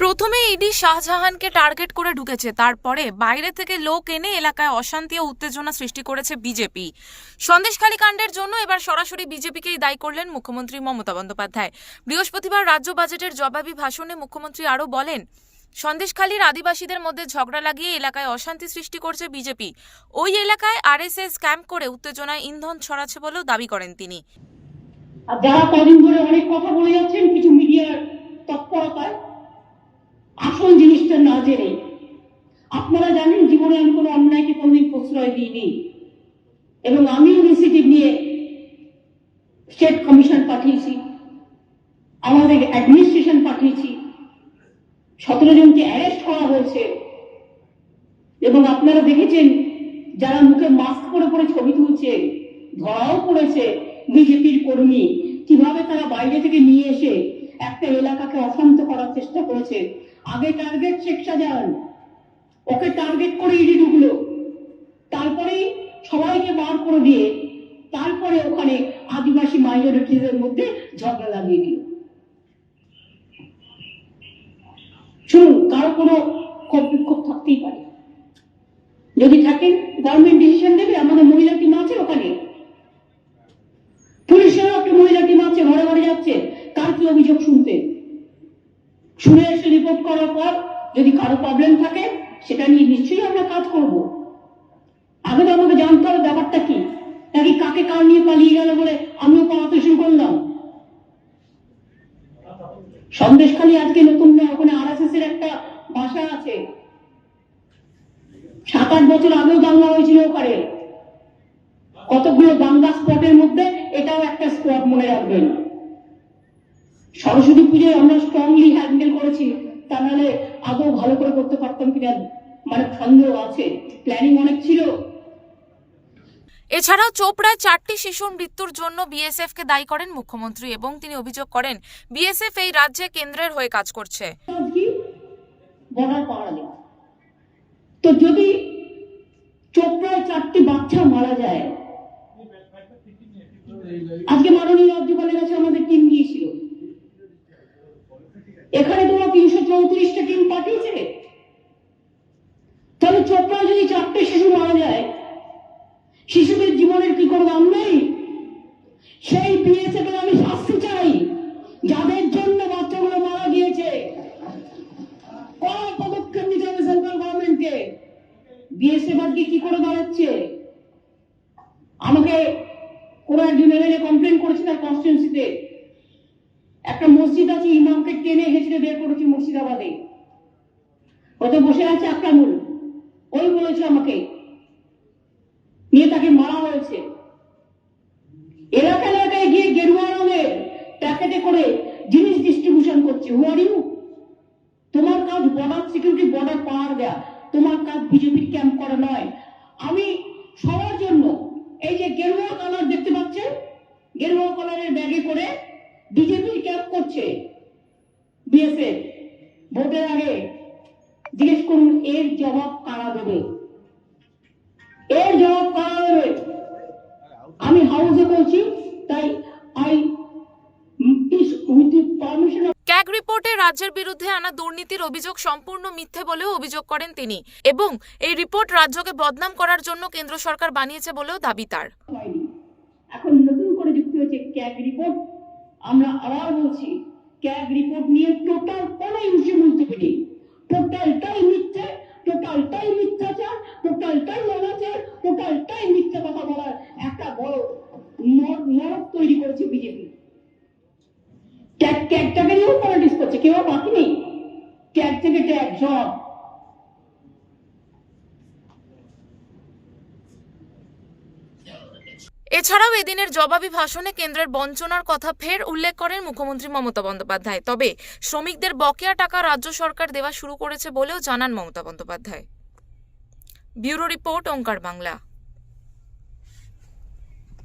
প্রথমে ইডি শাহজাহানকে টার্গেট করে ঢুকেছে, তারপরে বাইরে থেকে লোক এনে এলাকায় অশান্তি ও উত্তেজনা সৃষ্টি করেছে বিজেপি সন্দেশখালী কাণ্ডের জন্য এবার সরাসরি বিজেপিকেই দায়ী করলেন মুখ্যমন্ত্রী মমতা বন্দ্যোপাধ্যায়। বৃহস্পতিবার রাজ্য বাজেটের জবাবি ভাষণে মুখ্যমন্ত্রী আরও বলেন, সন্দেশখালীর আদিবাসীদের মধ্যে ঝগড়া লাগিয়ে এলাকায় অশান্তি সৃষ্টি করছে বিজেপি ওই এলাকায় আরএসএস ক্যাম্প করে উত্তেজনায় ইন্ধন ছড়াচ্ছে বলেও দাবি করেন তিনি। যারা কদিন ধরে অনেক কথা বলে যাচ্ছেন, কিছু মিডিয়ার তৎপরতায় আসল জিনিসটা না জেনে, আপনারা জানেন জীবনে আমি কোনো অন্যায়কে কোনোদিন প্রশ্রয় দিইনি। এবং আমিও ইনিশিয়েটিভ নিয়ে স্টেট কমিশন পাঠিয়েছি, আমাদের অ্যাডমিনিস্ট্রেশন পাঠিয়েছি, সতেরো জনকে অ্যারেস্ট করা হয়েছে। এবং আপনারা দেখেছেন, যারা মুখে মাস্ক পরে পরে ছবি তুলছে, ধরাও পড়েছে বিজেপির কর্মী, কীভাবে তারা বাইরে থেকে নিয়ে এসে একটা এলাকাকে অশান্ত করার চেষ্টা করেছে আগে টার্গেট শেখ শাহজাহান ওকে টার্গেট করে ইডি ঢুকলো তারপরেই সবাইকে বার করে দিয়ে তারপরে ওখানে আদিবাসী মাইনরিটিদের মধ্যে ঝগড়া লাগিয়ে দিল। শুনুন, কারও কোনো ক্ষোভ বিক্ষোভ থাকতেই পারে। যদি থাকেন গভর্নমেন্ট ডিসিশন দেবে, আমাদের মহিলা টিম আছে ওখানে। পুলিশেরও একটা মহিলা টিম আছে, ঘরে ঘরে যাচ্ছে। কার কি অভিযোগ শুনতে শুনে এসে রিপোর্ট করার পর যদি কারও প্রবলেম থাকে, সেটা নিয়ে নিশ্চয়ই আমরা কাজ করব। আগে তো আমাকে জানতে হবে ব্যাপারটা কি? নাকি কাকে কার নিয়ে পালিয়ে গেল বলে আমিও পালাতে শুরু করলাম? সন্দেশখালী আজকে নতুন না, ওখানে আরএসএস এর একটা ভাষা আছে। সাত আট বছর আগেও দাঙ্গা হয়েছিল ওখানে। কতগুলো দাঙ্গা স্পটের মধ্যে এটাও একটা স্পট মনে রাখবেন। সরস্বতী পুজোয় আমরা স্ট্রংলি হ্যান্ডেল করেছি তা নাহলে আদৌ ভালো করে করতে পারতাম কিনা মানে সন্দেহ আছে প্ল্যানিং অনেক ছিল। এছাড়াও চোপড়ায় চারটি শিশুর মৃত্যুর জন্য বিএসএফ কে দায়ী করেন মুখ্যমন্ত্রী এবং তিনি অভিযোগ করেন বিএসএফ এই রাজ্যে কেন্দ্রের হয়ে কাজ করছে। তো যদি চোপড়ায় চারটি বাচ্চা মারা যায় আজকে মাননীয় রাজ্যপালের কাছে আমাদের টিম গিয়েছিল। এখানে তোমরা তিনশো চৌত্রিশটা টিম পাঠিয়েছে? তাহলে চোপড়ায় যদি চারটে শিশু মারা যায়, শিশুদের জীবনের কি কোনো দাম নেই? সেই বিএসএফ আমি শাস্তি চাই। যাদের জন্য বাচ্চাগুলো মারা গিয়েছে পদক্ষেপ নিতে হবে সেন্ট্রাল গভর্নমেন্টকে বিএসএফ আজকে কি করে দাঁড়াচ্ছে? আমাকে কোন একজন এমএলএ কমপ্লেন করেছে তার কনস্টিটিউন্সিতে একটা মসজিদ আছে, ইমামকে টেনে হেঁচড়ে বের করেছে মুর্শিদাবাদে। হয়তো বসে আছে আক্রামুল ওই বলেছে আমাকে। নিয়ে তাকে মারা হয়েছে। এলাকা এলাকায় গিয়ে গেরুয়া রঙের প্যাকেটে করে জিনিস ডিস্ট্রিবিউশন করছে। হু আর ইউ তোমার কাজ বর্ডার সিকিউরিটি বর্ডার পাহাড় দেয়া। তোমার কাজ বিজেপির ক্যাম্প করা নয়। আমি সবার জন্য এই যে গেরুয়া কালার দেখতে পাচ্ছেন গেরুয়া কালারের ব্যাগে করে বিজেপির করছে বিএসএফ। ভোটের আগে জিজ্ঞেস করুন এর জবাব কারা দেবে? এর জবাব কারা দেবে? আমি হাউসে বলছি তাই আই ক্যাগ রিপোর্টে রাজ্যের বিরুদ্ধে আনা দুর্নীতির অভিযোগ সম্পূর্ণ মিথ্যে বলেও অভিযোগ করেন তিনি। এবং এই রিপোর্ট রাজ্যকে বদনাম করার জন্য কেন্দ্র সরকার বানিয়েছে বলেও দাবি তার। এখন নতুন করে যুক্ত হয়েছে ক্যাগ রিপোর্ট। আমরা আবার বলছি ক্যাগ রিপোর্ট নিয়ে টোটাল কোনো ইস্যু বলতে পারি টোটালটাই মিথ্যে টোটালটাই মিথ্যাচার টোটালটাই অনাচার টোটালটাই মিথ্যা কথা বলার একটা বড় নর- নরক তৈরি করেছে বিজেপি। ক্যাগ ক্যাগটাকে নিয়েও পলিটিক্স করছে, কেউ বাকি নেই। ক্যাগ থেকে ট্যাগ, সব। এছাড়াও এদিনের জবাবি ভাষণে কেন্দ্রের বঞ্চনার কথা ফের উল্লেখ করেন মুখ্যমন্ত্রী মমতা বন্দ্যোপাধ্যায়। তবে শ্রমিকদের বকেয়া টাকা রাজ্য সরকার দেওয়া শুরু করেছে বলেও জানান Mamata Bandyopadhyay. Bureau report, Onkar Bangla.